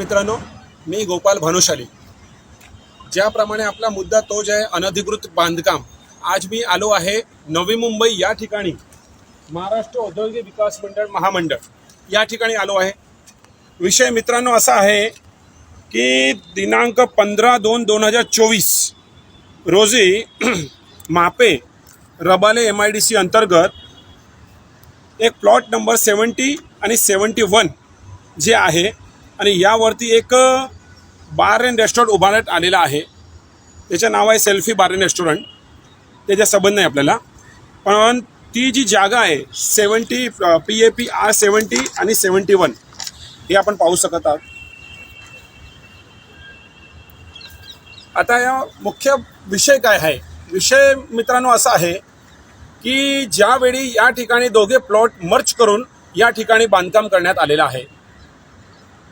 मित्रांनो मी गोपाल भानुशाली. ज्याप्रमाणे आपला मुद्दा तोच आहे अनधिकृत बांधकाम. आज मी आलो आहे नवी मुंबई या ठिकाणी. महाराष्ट्र औद्योगिक विकास मंडळ महामंडळ या ठिकाणी आलो आहे. विषय मित्रांनो असा आहे की दिनांक पंधरा दोन दोन हजार चोवीस रोजी मापे Rabale M I D C अंतर्गत एक प्लॉट नंबर सेवन्टी आणि सेवन्टी वन जे आहे आणि यावरती एक बार अँड रेस्टॉरंट उभारण्यात आलेलं आहे. त्याचं नाव आहे सेल्फी बार अँड रेस्टॉरंट. त्याच्या संबंध नाही आपल्याला. पण ती जी जागा आहे seventy P A P R seventy आणि सेवन्टी वन हे आपण पाहू शकत आहात. आता या मुख्य विषय काय आहे? विषय मित्रांनो असा आहे की ज्यावेळी या ठिकाणी दोघे प्लॉट मर्च करून या ठिकाणी बांधकाम करण्यात आलेलं आहे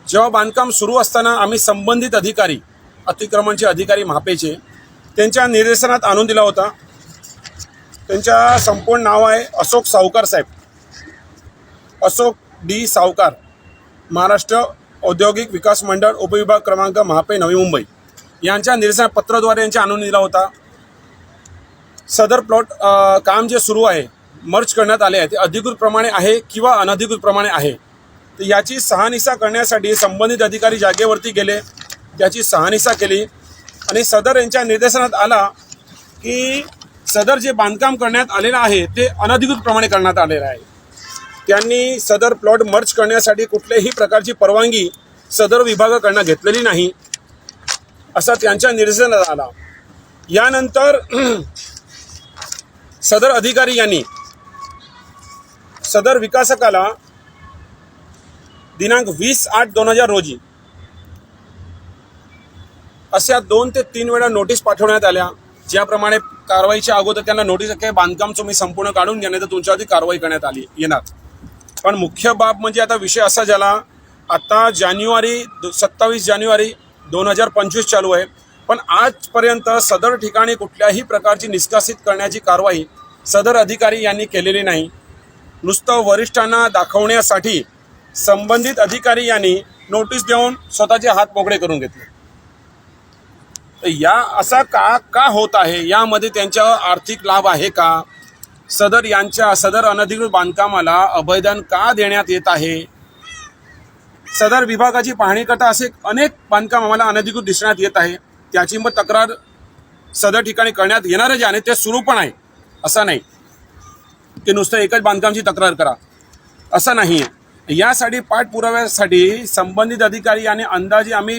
जेव्हा बांधकाम सुरू असताना आम्ही संबंधित अधिकारी अतिक्रमणचे अधिकारी महापेचे त्यांच्या निर्देशनात आणून दिला होता. त्यांच्या संपूर्ण नाव आहे अशोक सावकार साहेब. अशोक डी सावकार महाराष्ट्र औद्योगिक विकास मंडळ उपविभाग क्रमांक महापे नवी मुंबई. यांच्या निर्देशन पत्राद्वारे यांच्या आणून दिला होता. सदर प्लॉट काम जे सुरू आहे मर्ज करण्यात आले आहे ते अधिकृत प्रमाणे आहे किंवा अनधिकृत प्रमाणे आहे? तर याची सहानिसा करण्यासाठी संबंधित अधिकारी जागेवरती गेले. याची सहानिसा केली. आणि सदर यांच्या निर्देशनात आला की सदर जे बांधकाम करण्यात आलेलं आहे ते अनधिकृत प्रमाणे करण्यात आलेलं आहे. त्यांनी सदर प्लॉट मर्ज करण्यासाठी कुठल्याही प्रकारची परवानगी सदर विभागाकडनं घेतलेली नाही असा त्यांच्या निर्देशनात आला. यानंतर सदर अधिकारी यांनी सदर विकासकाला दिनांक वीस आठ दोन हजार रोजी. अशा दोन ते तीन वेळा नोटीस पाठवण्यात आल्या. ज्याप्रमाणे कारवाईच्या अगोदर त्यांना नोटीस काही बांधकाम तुम्ही संपूर्ण काढून घ्या नाही तर तुमच्यावरती कारवाई करण्यात आली येणार. पण मुख्य बाब म्हणजे आता विषय असा झाला आता जानेवारी सत्तावीस जानेवारी दोन हजार पंचवीस चालू आहे. पण आजपर्यंत सदर ठिकाणी कुठल्याही प्रकारची निष्कासित करण्याची कारवाई सदर अधिकारी यांनी केलेली नाही. नुसतं वरिष्ठांना दाखवण्यासाठी संबंधित अधिकारी यांनी नोटीस देऊन स्वतःचे हात मोकळे करून घेतले. तर या असा का का होत आहे? यामध्ये त्यांच्या आर्थिक लाभ आहे का? सदर यांच्या सदर अनधिकृत बांधकामाला अभयदान का देण्यात येत आहे? सदर विभागाची पाहणी करता असे अनेक बांधकाम आम्हाला अनधिकृत दिसण्यात येत आहे. त्याची मग तक्रार सदर ठिकाणी करण्यात येणारच आहे आणि ते सुरू पण आहे. असं नाही. की नुसतं एकच बांधकामची तक्रार करा. असं नाही. आहे यासाठी पाठपुराव्यासाठी संबंधित अधिकारी आणि अंदाजे आम्ही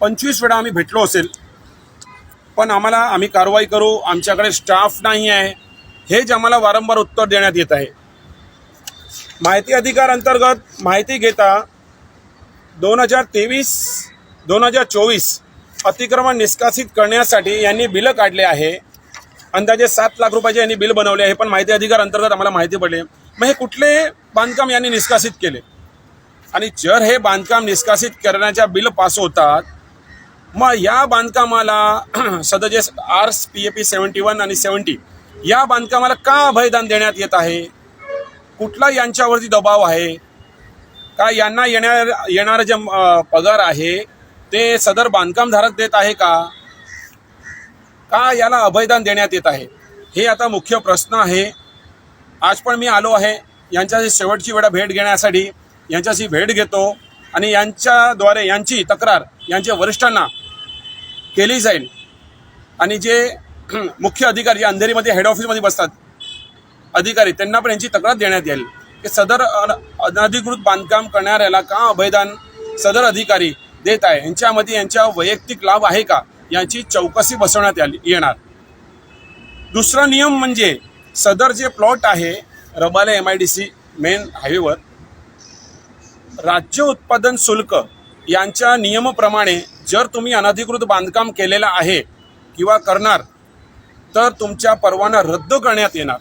पंचवीस वेळा आम्ही भेटलो असेल. पण आम्हाला आम्ही कारवाई करू आमच्याकडे स्टाफ नाही आहे. हेच आम्हाला वारंवार उत्तर देण्यात येत आहे. माहिती अधिकार अंतर्गत माहिती घेता दोन हजार तेवीस दोन हजार चोवीस अतिक्रमण निष्कासित करण्यासाठी यांनी बिलं काढले आहे. अंदाजे सात लाख रुपयाचे यांनी बिल बनवले आहे पण माहिती अधिकार अंतर्गत आम्हाला माहिती पडली. मग हे कुठले बांधकाम यांनी निष्कासित केले? आणि जर हे बांधकाम निष्कासित करण्याच्या बिल पास होतात मग या बांधकामाला सदजे R P A P seventy one आणि सेवन्टी या बांधकामाला का अभयदान देण्यात येत आहे? कुठला यांच्यावरती दबाव आहे? का यांना येणार येणारं जे पगार आहे ते सदर बांधकामधारक देत आहे का? का याला अभयदान देण्यात येत आहे? हे आता मुख्य प्रश्न आहे. आज पण मी आलो आहे यांच्याशी शेवटची वेळा भेट घेण्यासाठी यांच्याशी भेट घेतो आणि यांच्याद्वारे यांची तक्रार यांच्या वरिष्ठांना केली जाईल. आणि जे मुख्य अधिकारी जे अंधेरीमध्ये हेड ऑफिसमध्ये बसतात अधिकारी त्यांना पण यांची तक्रार देण्यात येईल. की सदर अन- अनधिकृत बांधकाम करणाऱ्याला का अभयदान सदर अधिकारी देत आहे? यांच्यामध्ये यांच्या वैयक्तिक लाभ आहे का? यांची चौकशी बसवण्यात आली येणार. दुसरा नियम म्हणजे सदर जे प्लॉट आहे Rabale M I D C main हायवेवर राज्य उत्पादन शुल्क यांच्या नियमाप्रमाणे जर तुम्ही अनधिकृत बांधकाम केलेलं आहे किंवा करणार तर तुमच्या परवाना रद्द करण्यात येणार.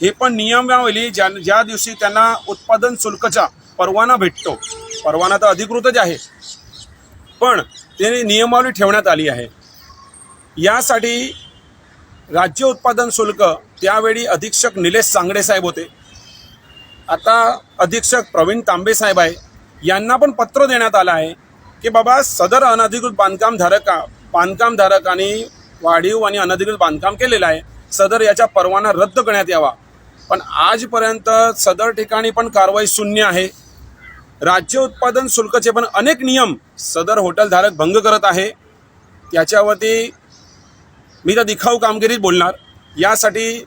हे पण नियमावली ज्या ज्या दिवशी त्यांना उत्पादन शुल्कचा परवाना भेटतो. परवाना तर अधिकृतच आहे. पण ते नियमावली ठेवण्यात आली आहे. यासाठी राज्य उत्पादन शुल्क त्यावेळी अधीक्षक निलेश सांगडे साहेब होते. आता अधीक्षक प्रवीण तांबे साहेब आहे. यांना पण पत्र देण्यात आलं आहे की बाबा सदर अनधिकृत बांधकाम धारक बांधकाम वाढीव आणि अनधिकृत बांधकाम केलेलं आहे. सदर याचा परवाना रद्द करण्यात यावा. पण आजपर्यंत सदर ठिकाणी पण कारवाई शून्य आहे. राज्य उत्पादन शुल्कचे पण अनेक नियम सदर हॉटेलधारक भंग करत आहे. त्याच्यावरती मी तर दिखाऊ कामगिरीत बोलणार. यासाठी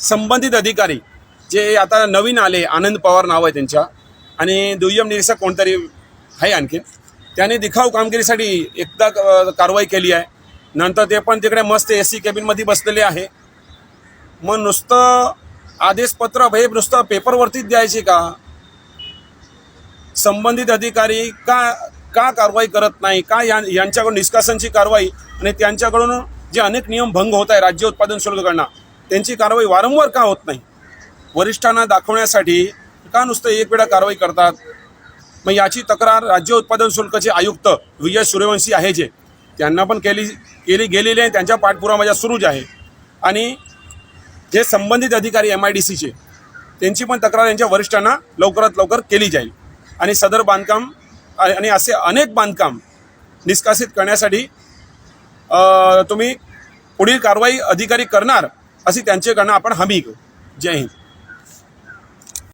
संबंधित अधिकारी जे आता नवीन आले आनंद पवार नाव आहे त्यांच्या. आणि दुय्यम निरीक्षक कोणतरी आहे आणखीन. त्याने दिखाऊ कामगिरीसाठी एकदा कारवाई केली आहे. नंतर ते पण तिकडे मस्त ए सी केबिनमध्ये बसलेले आहे. मग नुसतं आदेशपत्र हे नुसतं पेपरवरतीच द्यायचे का? संबंधित अधिकारी का का कारवाई करत नाही? का या यांच्याकडून निष्कासनची कारवाई आणि त्यांच्याकडून जे अनेक नियम भंग होत आहे राज्य उत्पादन शुल्ककडनं त्यांची कारवाई वारंवार का होत नाही? वरिष्ठांना दाखवण्यासाठी का नुसतं एक वेळा कारवाई करतात? मग याची तक्रार राज्य उत्पादन शुल्कचे आयुक्त व्ही एस सूर्यवंशी आहे जे. त्यांना पण केली केली गेलेली आहे. त्यांच्या पाठपुरावा माझ्या सुरूच आहे. आणि जे संबंधित अधिकारी एम आय डी सीचे त्यांची पण तक्रार यांच्या वरिष्ठांना लवकरात लवकर केली जाईल. आणि सदर बांधकाम आणि असे अनेक बांधकाम निष्कासित करण्यासाठी तुम्ही पुढील कारवाई अधिकारी करणार अशी त्यांच्याकडनं आपण हमी घेऊ. जय हिंद.